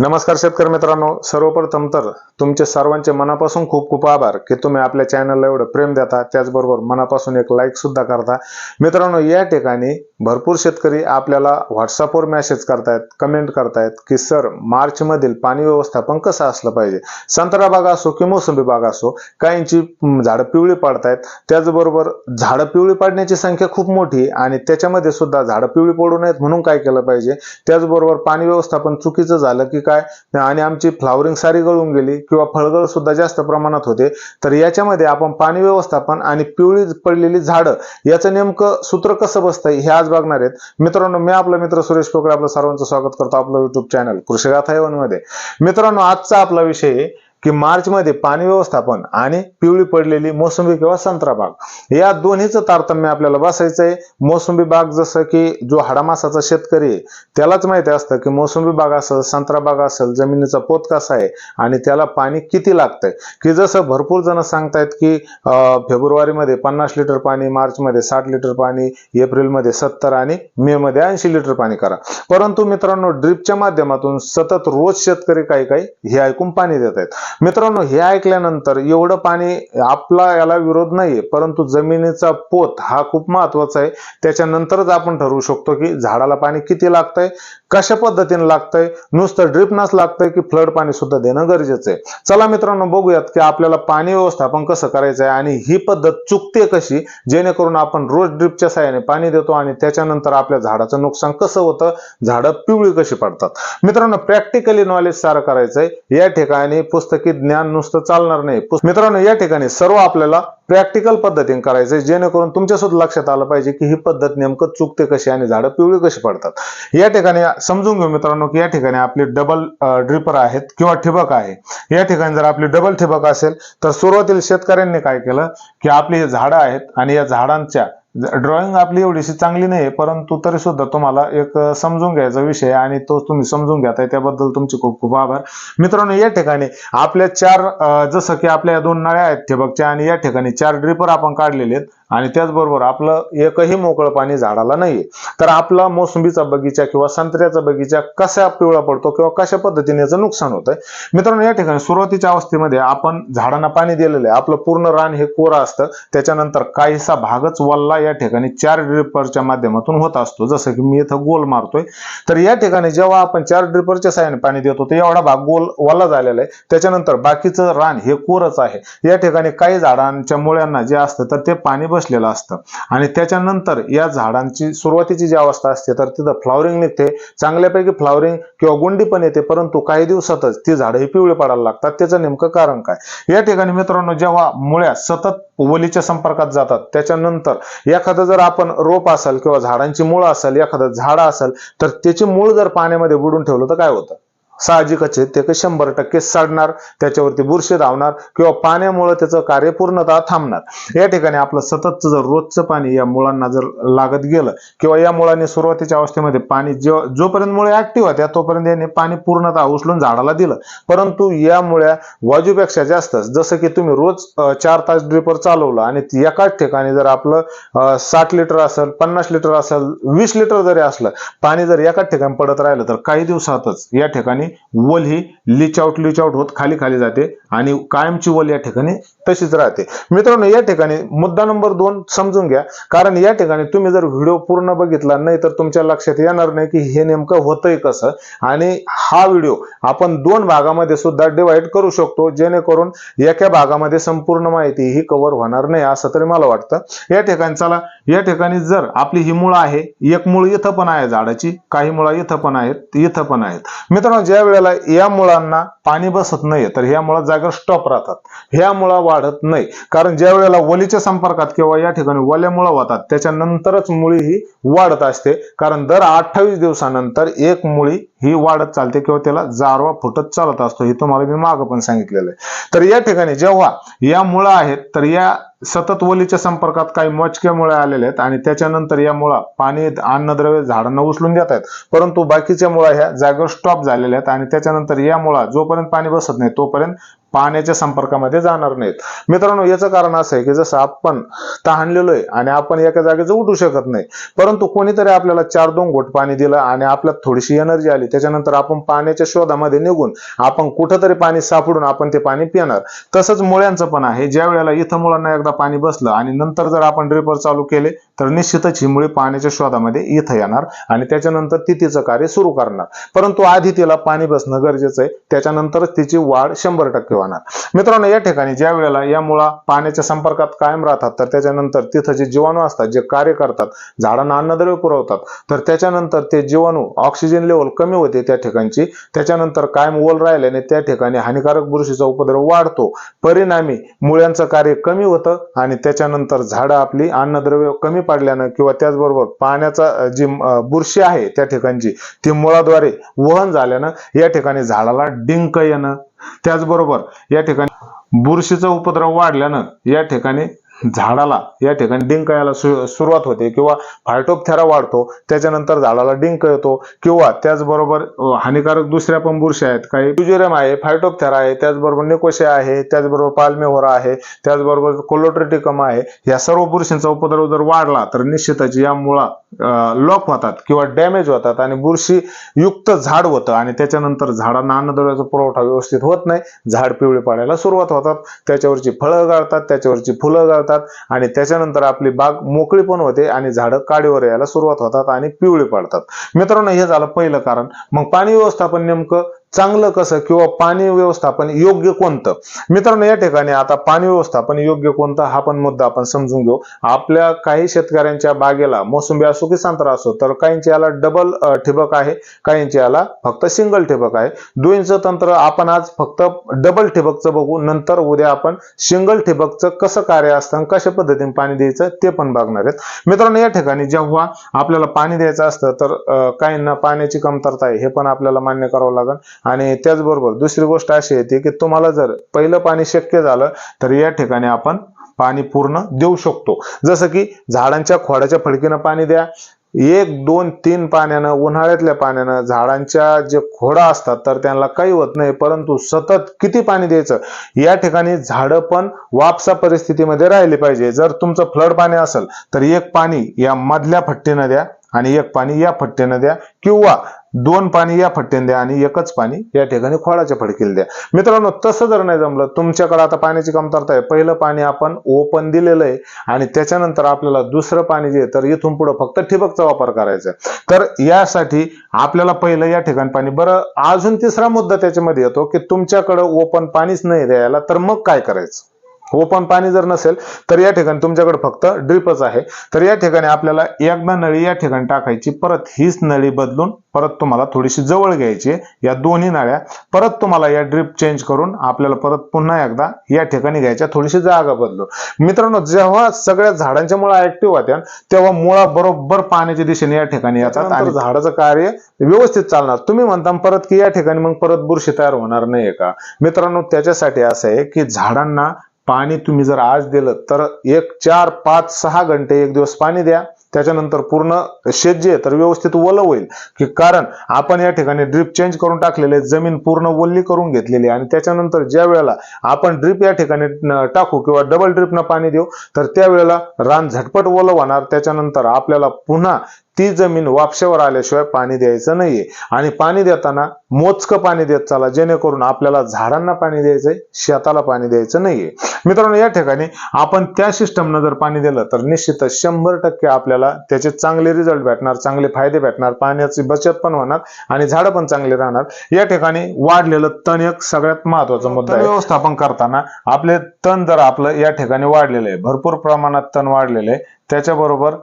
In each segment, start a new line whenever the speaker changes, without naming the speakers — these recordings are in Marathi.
नमस्कार शेतकरी मित्रांनो सर्वप्रथम तर तुमचे सर्वांचे मनापासून खूप खूप आभार की तुम्ही आपल्या चॅनलला एवढं प्रेम देता. त्याचबरोबर मनापासून एक लाईक सुद्धा करता. मित्रांनो या ठिकाणी भरपूर शेतकरी आपल्याला व्हॉट्सअपवर मेसेज करतायत कमेंट करतायत की सर मार्च मधील पाणी व्यवस्थापन कसं असलं पाहिजे? संत्रा बाग असो की मोसंबी बाग असो काहींची झाडं पिवळी पडतायत. त्याचबरोबर झाडं पिवळी पाडण्याची संख्या खूप मोठी आणि त्याच्यामध्ये सुद्धा झाडं पिवळी पडू नयेत म्हणून काय केलं पाहिजे? त्याचबरोबर पाणी व्यवस्थापन चुकीचं झालं की काय? आणि आमची फ्लावरिंग सारी गळून गेली किंवा फळगळ सुद्धा जास्त प्रमाणात होते. तर याच्यामध्ये आपण पाणी व्यवस्थापन आणि पिवळी पडलेली झाडं याचं नेमकं सूत्र कसं बसतं ह्या आज बघणार आहेत. मित्रांनो मी आपला मित्र सुरेश पोकळे आपलं सर्वांचं स्वागत करतो आपलं युट्यूब चॅनल कृषीगाथा मध्ये. मित्रांनो आजचा आपला विषय की मार्च मध्ये पाणी व्यवस्थापन आणि पिवळी पडलेली मोसंबी किंवा संत्रा बाग. या दोन्हीचं तारतम्य आपल्याला बसायचं आहे मोसंबी बाग जसं की जो हाडामासाचा शेतकरी आहे त्यालाच माहिती असतं की मोसंबी बाग असेल संत्रा बाग असेल जमिनीचा पोत कसा आहे आणि त्याला पाणी किती लागतंय. की जसं भरपूर जण सांगतायत की अं, फेब्रुवारीमध्ये पन्नास लिटर पाणी मार्चमध्ये साठ लिटर पाणी एप्रिलमध्ये सत्तर आणि मे मध्ये ऐंशी लिटर पाणी करा. परंतु मित्रांनो ड्रिपच्या माध्यमातून सतत रोज शेतकरी काही काही हे ऐकून पाणी देत आहेत मित्रांनो हे ऐकल्यानंतर एवढं पाणी आपला याला विरोध नाहीये परंतु जमिनीचा पोत हा खूप महत्त्वाचा आहे. त्याच्यानंतरच आपण ठरवू शकतो की झाडाला पाणी किती लागतंय. कशा पद्धतीने लागतंय? नुसतं ड्रिपनाच लागतंय की फ्लड पाणी सुद्धा देणं गरजेचं आहे. चला मित्रांनो बघूयात की आपल्याला पाणी व्यवस्थापन कसं करायचं आहे आणि ही पद्धत चुकते कशी? जेणेकरून आपण रोज ड्रिपच्या साह्याने पाणी देतो आणि त्याच्यानंतर आपल्या झाडाचं नुकसान कसं होतं? झाडं पिवळी कशी पडतात? मित्रांनो प्रॅक्टिकली नॉलेज सारं करायचंय. या ठिकाणी पुस्तकी ज्ञान नुसतं चालणार नाही. पुस- मित्रांनो या ठिकाणी सर्व आपल्याला प्रॅक्टिकल पद्धतीने करायचंय जेणेकरून तुमच्या सुद्धा लक्षात आलं पाहिजे की ही पद्धत नेमकं चुकते कशी आणि झाडं पिवळी कशी पडतात. या ठिकाणी समजून घेऊ मित्रांनो की या ठिकाणी आपली डबल ड्रिपर आहेत किंवा ठिबक आहे. या ठिकाणी जर आपली डबल ठिबक असेल तर सुरुवातीला शेतकऱ्यांनी काय केलं की आपली हे झाडं आहेत आणि या झाडांच्या ड्रॉइंग आपली एवढीशी चांगली नाही परंतु तरी सुद्धा तुम्हाला एक समजून घ्यायचा विषय आहे आणि तो तुम्ही समजून घेताय. त्याबद्दल तुमचे खूप खूप आभार. मित्रांनो या ठिकाणी आपल्या चार जसं की आपल्या दोन नळ्या आहेत ठिबकच्या आणि या ठिकाणी चार ड्रिपर आपण काढलेले आहेत. आणि त्याचबरोबर आपलं एकही मोकळं पाणी झाडाला नाहीये. तर आपला मोसंबीचा बगीचा किंवा संत्र्याचा बगीचा कसा पिवळा पडतो किंवा कशा पद्धतीने याचं नुकसान होतंय? मित्रांनो या ठिकाणी सुरुवातीच्या अवस्थेमध्ये आपण झाडांना पाणी दिलेलं आहे. आपलं पूर्ण रान हे कोरं असतं. त्याच्यानंतर काहीसा भागच वल्ला या ठिकाणी चार ड्रिपरच्या माध्यमातून होत असतो. जसं की मी इथं गोल मारतोय. तर या ठिकाणी जेव्हा आपण चार ड्रिपरच्या साहाय्याने पाणी देतो तर एवढा भाग गोल वल्ला झालेला आहे. त्याच्यानंतर बाकीचं रान हे कोरच आहे. या ठिकाणी काही झाडांच्या मुळ्यांना जे असतं तर ते पाणी बसलेलं असतं. आणि त्याच्यानंतर या झाडांची सुरुवातीची जी अवस्था असते तर तिथं फ्लॉवरिंग निघते. चांगल्यापैकी फ्लॉवरिंग किंवा गुंडी पण येते परंतु काही दिवसातच ती झाडं ही पिवळे पडायला लागतात. त्याचं नेमकं कारण काय? या ठिकाणी मित्रांनो जेव्हा मुळ्या सतत वलीच्या संपर्कात जातात त्याच्यानंतर एखादं जर आपण रोप असेल किंवा झाडांची मुळं असेल एखादं झाड असेल तर त्याची मूळ जर पाण्यामध्ये बुडून ठेवलं तर काय होतं? साहजिकच आहे. ते काही शंभर टक्के सडणार त्याच्यावरती बुरशी धावणार किंवा पाण्यामुळे त्याचं कार्य पूर्णतः थांबणार. या ठिकाणी आपलं सततचं जर रोजचं पाणी या मुळांना जर लागत गेलं किंवा या मुळांनी सुरुवातीच्या अवस्थेमध्ये पाणी जो जोपर्यंत मुळे ऍक्टिव्ह होत्या तोपर्यंत याने पाणी पूर्णतः उचलून झाडाला दिलं. परंतु या मुळ्या वाजूपेक्षा जास्त जसं की तुम्ही रोज चार तास ड्रिपर चालवलं आणि एकाच ठिकाणी जर आपलं साठ लिटर असेल पन्नास लिटर असेल वीस लिटर जरी असलं पाणी जर एकाच ठिकाणी पडत राहिलं तर काही दिवसातच या ठिकाणी वल ही लिच आउट लिच आउट होत खाली खाली जाते आणि कायमची वल या ठिकाणी तशीच राहते. मित्रांनो या ठिकाणी मुद्दा नंबर दोन समजून घ्या. कारण या ठिकाणी तुम्ही जर व्हिडिओ पूर्ण बघितला नाही तर तुमच्या लक्षात येणार नाही की हे नेमकं होतंय कसं. आणि हा व्हिडिओ आपण दोन भागामध्ये सुद्धा डिवाइड करू शकतो जेणेकरून एका भागामध्ये संपूर्ण माहिती ही कव्हर होणार नाही असं तरी मला वाटतं. या ठिकाणी चला या ठिकाणी जर आपली ही मुळं आहे एक मुळ इथं पण आहे झाडाची काही मुळं इथं पण आहेत इथं पण आहेत. मित्रांनो ज्या वेळेला या मुळा मुळांना पाणी बसत नाही तर ह्या मुळा जागेवर स्टॉप राहतात. ह्या मुळा वाढत नाही. कारण ज्या वेळेला वलीच्या संपर्कात किंवा या ठिकाणी वल्या मुळा वाहतात त्याच्यानंतरच मुळी ही वाढत असते. कारण दर अठ्ठावीस दिवसानंतर एक मुळी ही वाढत चालते किंवा त्याला जारवा फुटत चालत असतो हे तुम्हाला मी मागं पण सांगितलेलं आहे. तर या ठिकाणी जेव्हा या मुळा आहेत तर या सतत वलीच्या संपर्कात काही मोजक्या मुळ्या आलेल्या आहेत आणि त्याच्यानंतर या मुळा पाणी अन्नद्रव्य झाडांना उचलून देत आहेत. परंतु बाकीच्या मुळा ह्या जागेवर स्टॉप झालेल्या आहेत आणि त्याच्यानंतर या मुळा जोपर्यंत पाणी बसत नाही तोपर्यंत पाण्याच्या संपर्कामध्ये जाणार नाहीत. मित्रांनो याचं कारण असं आहे की जसं आपण तहानलेलो आहे आणि आपण एका जागेचं उठू शकत नाही परंतु कोणीतरी आपल्याला चार दोन घोट पाणी दिलं आणि आपल्यात थोडीशी एनर्जी आली त्याच्यानंतर आपण पाण्याच्या शोधामध्ये निघून आपण कुठंतरी पाणी सापडून आपण ते पाणी पिणार. तसंच मुळ्यांचं पण आहे. ज्या वेळेला इथं मुलांना एकदा पाणी बसलं आणि नंतर जर आपण ड्रिपर चालू केले तर निश्चितच ही मुळे पाण्याच्या शोधामध्ये इथं येणार आणि त्याच्यानंतर ती तिचं कार्य सुरू करणार. परंतु आधी तिला पाणी बसणं गरजेचं आहे. त्याच्यानंतरच तिची वाढ शंभर टक्के होणार मित्रांनो या ठिकाणी ज्या वेळेला या मुळा पाण्याच्या संपर्कात कायम राहतात तर त्याच्यानंतर तिथं जे जीवाणू असतात जे कार्य करतात झाडांना अन्नद्रव्य पुरवतात तर त्याच्यानंतर ते जीवाणू ऑक्सिजन लेवल कमी होते त्या ठिकाणची. त्याच्यानंतर कायम ओल राहिल्याने त्या ठिकाणी हानिकारक बुरशीचा उपद्रव वाढतो. परिणामी मुळ्यांचं कार्य कमी होतं आणि त्याच्यानंतर झाडं आपली अन्नद्रव्य कमी पडल्यानं किंवा त्याचबरोबर पाण्याचा जी बुरशी आहे त्या ठिकाणची ती मुळाद्वारे वहन झाल्यानं या ठिकाणी झाडाला डिंक येणं त्याचबरोबर या ठिकाणी बुरशीचा उपद्रव वाढल्यानं या ठिकाणी झाडाला या ठिकाणी डिंक यायला सुरुवात होते किंवा फायटोपथेरा वाढतो त्याच्यानंतर झाडाला डिंक येतो किंवा त्याचबरोबर हानिकारक दुसऱ्या पण बुरशी आहेत. काही ट्युजेरियम आहे फायटोपथेरा आहे त्याचबरोबर निकोशिया आहे त्याचबरोबर पाल्मेहोरा आहे त्याचबरोबर कोलोट्रिटिकम आहे. या सर्व बुरशींचा उपद्रव जर वाढला तर निश्चितच या मुळा लॉक होतात किंवा डॅमेज होतात आणि बुरशी युक्त झाड होतं आणि त्याच्यानंतर झाडांना अन्नद्रव्याचा पुरवठा व्यवस्थित होत नाही. झाड पिवळे पाडायला सुरुवात होतात. त्याच्यावरची फळं गाळतात त्याच्यावरची फुलं गाळतात आणि त्याच्यानंतर आपली बाग मोकळी पण होते आणि झाडं काडीवर यायला सुरुवात होतात आणि पिवळी पाडतात. मित्रांनो हे झालं पहिलं कारण. मग पाणी व्यवस्थापन नेमकं? चांगलं कसं किंवा पाणी व्यवस्थापन योग्य कोणतं? मित्रांनो या ठिकाणी आता पाणी व्यवस्थापन योग्य कोणतं हा पण मुद्दा आपण समजून घेऊ. आपल्या काही शेतकऱ्यांच्या बागेला मोसंबी असो की संत्रा असो तर काहींच्या याला डबल ठिबक आहे काहींच्या याला फक्त सिंगल ठिबक आहे. दोन्हीचं तंत्र आपण आज फक्त डबल ठिबकचं बघू नंतर उद्या आपण सिंगल ठिबकचं कसं कार्य असतं आणि कशा पद्धतीने पाणी द्यायचं ते पण बघणार आहेत. मित्रांनो या ठिकाणी जेव्हा आपल्याला पाणी द्यायचं असतं तर काहींना पाण्याची कमतरता आहे हे पण आपल्याला मान्य करावं लागेल. आणि त्याचबरोबर दुसरी गोष्ट अशी येते की तुम्हाला जर पहिलं पाणी शक्य झालं तर या ठिकाणी आपण पाणी पूर्ण देऊ शकतो. जसं की झाडांच्या खोडाच्या फडकीनं पाणी द्या. एक दोन तीन पाण्यानं उन्हाळ्यातल्या पाण्यानं झाडांच्या जे खोडा असतात तर त्यांना काही होत नाही परंतु सतत किती पाणी द्यायचं? या ठिकाणी झाडं पण वापसा परिस्थितीमध्ये राहिली पाहिजे. जर तुमचं फ्लड पाणी असेल तर एक पाणी या मधल्या फट्टीनं द्या आणि एक पाणी या फट्टीनं द्या. किंवा दोन पाणी या फटक्याने द्या आणि एकच पाणी या ठिकाणी खोळाच्या फडकीला द्या. मित्रांनो तसं जर नाही जमलं तुमच्याकडे आता पाण्याची कमतरता आहे. पहिलं पाणी आपण ओपन दिलेलं आहे आणि त्याच्यानंतर आपल्याला दुसरं पाणी जे तर इथून पुढे फक्त ठिबकचा वापर करायचा तर यासाठी आपल्याला पहिलं या ठिकाणी पाणी बरं अजून तिसरा मुद्दा त्याच्यामध्ये येतो की तुमच्याकडं ओपन पाणीच नाही द्यायला तर मग काय करायचं? ओपन पाणी जर नसेल तर या ठिकाणी तुमच्याकडे फक्त ड्रिपच आहे. तर या ठिकाणी आपल्याला एकदा नळी या ठिकाणी टाकायची परत हीच नळी बदलून परत तुम्हाला थोडीशी जवळ घ्यायची. या दोन्ही नळ्या परत तुम्हाला या ड्रिप चेंज करून आपल्याला परत पुन्हा एकदा या ठिकाणी घ्यायच्या थोडीशी जागा बदलून. मित्रांनो जेव्हा सगळ्या झाडांच्या मुळा ऍक्टिव्ह होत्या तेव्हा मुळा बरोबर पाण्याच्या दिशेने या ठिकाणी येतात आणि झाडाचं कार्य व्यवस्थित चालणार. तुम्ही म्हणता परत की या ठिकाणी मग परत बुरशी तयार होणार नाहीये का? मित्रांनो त्याच्यासाठी असं आहे की झाडांना पाणी तुम्ही जर आज दिलं तर एक चार पाच सहा घंटे एक दिवस पाणी द्या. त्याच्यानंतर पूर्ण शेत जे तर व्यवस्थित ओलं होईल. की कारण आपण या ठिकाणी ड्रिप चेंज करून टाकलेले जमीन पूर्ण ओल्ली करून घेतलेली आहे. आणि त्याच्यानंतर ज्या वेळेला आपण ड्रिप या ठिकाणी टाकू किंवा डबल ड्रीपनं पाणी देऊ तर त्यावेळेला रान झटपट ओलं होणार. त्याच्यानंतर आपल्याला पुन्हा ती जमीन वापशावर आल्याशिवाय पाणी द्यायचं नाहीये. आणि पाणी देताना मोजकं पाणी देत चाला जेणेकरून आपल्याला झाडांना पाणी द्यायचंय शेताला पाणी द्यायचं नाहीये. मित्रांनो या ठिकाणी आपण त्या सिस्टमनं जर पाणी दिलं तर निश्चितच शंभर टक्के आपल्याला त्याचे चांगले रिझल्ट भेटणार चांगले फायदे भेटणार पाण्याची बचत पण होणार आणि झाडं पण चांगली राहणार. या ठिकाणी वाढलेलं तण एक सगळ्यात महत्त्वाचा मुद्दा आहे. व्यवस्थापन करताना आपले तण जर आपलं या ठिकाणी वाढलेलं आहे भरपूर प्रमाणात तण वाढलेलं आहे त्याच्याबरोबर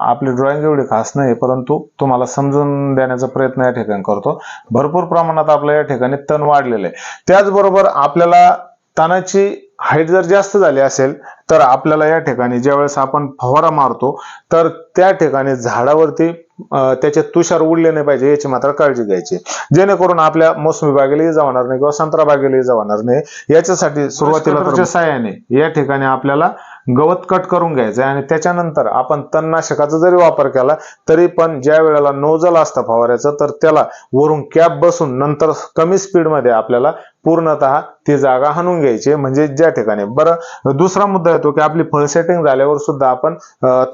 आपली ड्रॉइंग एवढी खास नाही परंतु तुम्हाला समजून देण्याचा प्रयत्न या ठिकाणी करतो. भरपूर प्रमाणात आपलं या ठिकाणी तण वाढलेलं आहे. त्याचबरोबर आपल्याला तणाची हाईट जर जास्त झाली असेल तर आपल्याला या ठिकाणी ज्यावेळेस आपण फवारा मारतो तर त्या ठिकाणी झाडावरती त्याचे तुषार उडले नाही पाहिजे याची मात्र काळजी घ्यायची. जेणेकरून आपल्या मोसमी बागेला इजा होणार नाही किंवा संत्रा बागेला इजा होणार नाही. याच्यासाठी सुरुवातीला तर साह्याने या ठिकाणी आपल्याला गवत कट करून घ्यायचं आणि त्याच्यानंतर आपण तणनाशकाचा जरी वापर केला तरी पण ज्या वेळेला नोजल असतं फवाऱ्याचं तर त्याला वरून कॅप बसून नंतर कमी स्पीडमध्ये आपल्याला पूर्णतः ती जागा हाणून घ्यायची म्हणजे ज्या ठिकाणी. बरं दुसरा मुद्दा येतो की आपली फळ सेटिंग झाल्यावर सुद्धा आपण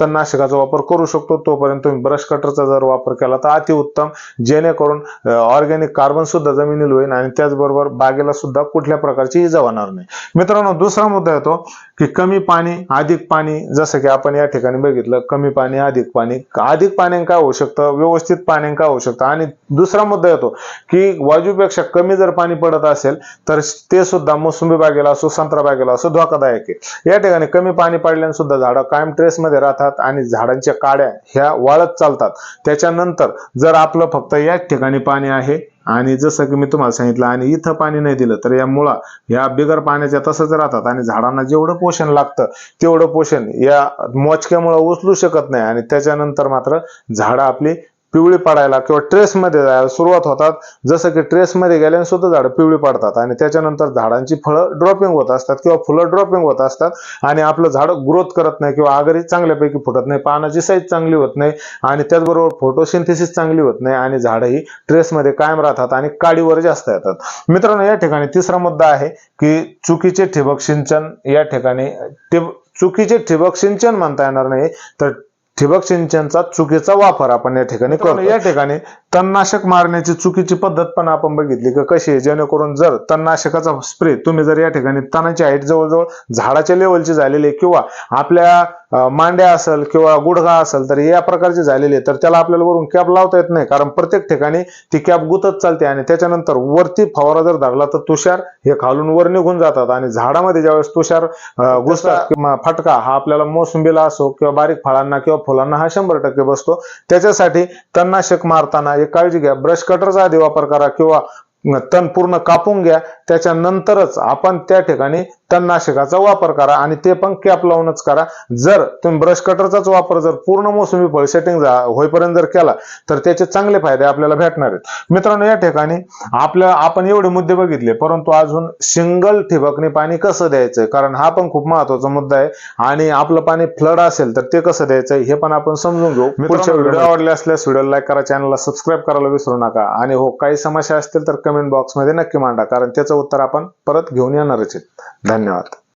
तणनाशकाचा वापर करू शकतो. तोपर्यंत तुम्ही ब्रश कटरचा जर वापर केला तर अतिउत्तम. जेणेकरून ऑर्गॅनिक कार्बन सुद्धा जमिनीला होईल आणि त्याचबरोबर बागेला सुद्धा कुठल्या प्रकारची इजा होणार नाही. मित्रांनो दुसरा मुद्दा येतो की कमी पाणी अधिक पाणी जसं की आपण या ठिकाणी बघितलं कमी पाणी अधिक पाणी. अधिक पाण्याने काय होऊ शकतं? व्यवस्थित पाण्याने काय होऊ शकतं? आणि दुसरा मुद्दा येतो की वाजूपेक्षा कमी जर पाणी पडत असेल तर ते सुद्धा मोसंबी बागेला असो संत्रा बागेला असो धोकादायक आहे. या ठिकाणी कमी पाणी पडल्याने सुद्धा झाडं कायम ट्रेसमध्ये राहतात आणि झाडांच्या काड्या ह्या वाळत चालतात. त्याच्यानंतर जर आपलं फक्त याच ठिकाणी पाणी आहे आणि जसं की मी तुम्हाला सांगितलं आणि इथं पाणी नाही दिलं तर या मुळा या बिगर पाण्याच्या तसंच राहतात. आणि झाडांना जेवढं पोषण लागतं तेवढं पोषण या मोजक्यामुळं उचलू शकत नाही. आणि त्याच्यानंतर मात्र झाडं आपली पिवळी पडायला किंवा ट्रेसमध्ये जायला सुरुवात होतात. जसं की ट्रेसमध्ये गेल्याने सुद्धा झाडं पिवळी पडतात आणि त्याच्यानंतर झाडांची फळं ड्रॉपिंग होत असतात किंवा फुलं ड्रॉपिंग होत असतात आणि आपलं झाड ग्रोथ करत नाही किंवा आगरी चांगल्यापैकी फुटत नाही पानाची साईज चांगली होत नाही आणि त्याचबरोबर फोटोसिंथेसिस चांगली होत नाही आणि झाडं ही ट्रेसमध्ये कायम राहतात आणि काडीवर जास्त येतात. मित्रांनो या ठिकाणी तिसरा मुद्दा आहे की चुकीचे ठिबक सिंचन या ठिकाणी चुकीचे ठिबक सिंचन म्हणता येणार नाही तर ठिबक सिंचनचा चुकीचा वापर आपण या ठिकाणी करतो या ठिकाणी तणनाशक मारण्याची चुकीची पद्धत पण आपण बघितली की कशी आहे? जेणेकरून जर तणनाशकाचा स्प्रे तुम्ही जर या ठिकाणी तणाची हाईट जवळजवळ झाडाच्या लेवलची झालेली आहे किंवा आपल्या मांड्या असेल किंवा गुडघा असेल तर या प्रकारची झालेली आहे तर त्याला आपल्याला वरून कॅप लावता येत नाही कारण प्रत्येक ठिकाणी ती कॅप गुतत चालते आणि त्याच्यानंतर वरती फवारा जर धरला तर तुषार हे खालून वर निघून जातात आणि झाडामध्ये ज्यावेळेस तुषार घुसतात किंवा फटका हा आपल्याला मोसंबीला असो किंवा बारीक फळांना किंवा फुलांना हा शंभर टक्के बसतो. त्याच्यासाठी तणनाशक मारताना एक काळजी घ्या. ब्रश कटरचा आधी वापर करा किंवा तण पूर्ण कापून घ्या त्याच्यानंतरच आपण त्या ठिकाणी तणनाशकाचा वापर करा आणि ते पण कॅप लावूनच करा. जर तुम्ही ब्रश कटरचाच वापर जर पूर्ण मोसमी फळ सेटिंग होईपर्यंत जर केला तर त्याचे चांगले फायदे आपल्याला भेटणार आहेत. मित्रांनो या ठिकाणी आपल्या आपण एवढे मुद्दे बघितले परंतु अजून सिंगल ठिबकने पाणी कसं द्यायचं? कारण हा पण खूप महत्त्वाचा मुद्दा आहे. आणि आपलं पाणी फ्लड असेल तर ते कसं द्यायचं? हे पण आपण समजून घेऊ. पुढच्या व्हिडिओ आवडले असल्यास व्हिडिओ लाईक करा चॅनलला सबस्क्राईब करायला विसरू नका. आणि हो काही समस्या असतील तर कमेंट बॉक्समध्ये नक्की मांडा कारण त्याचं उत्तर आपण परत घेऊन येणारच आहेत. धन्यवाद.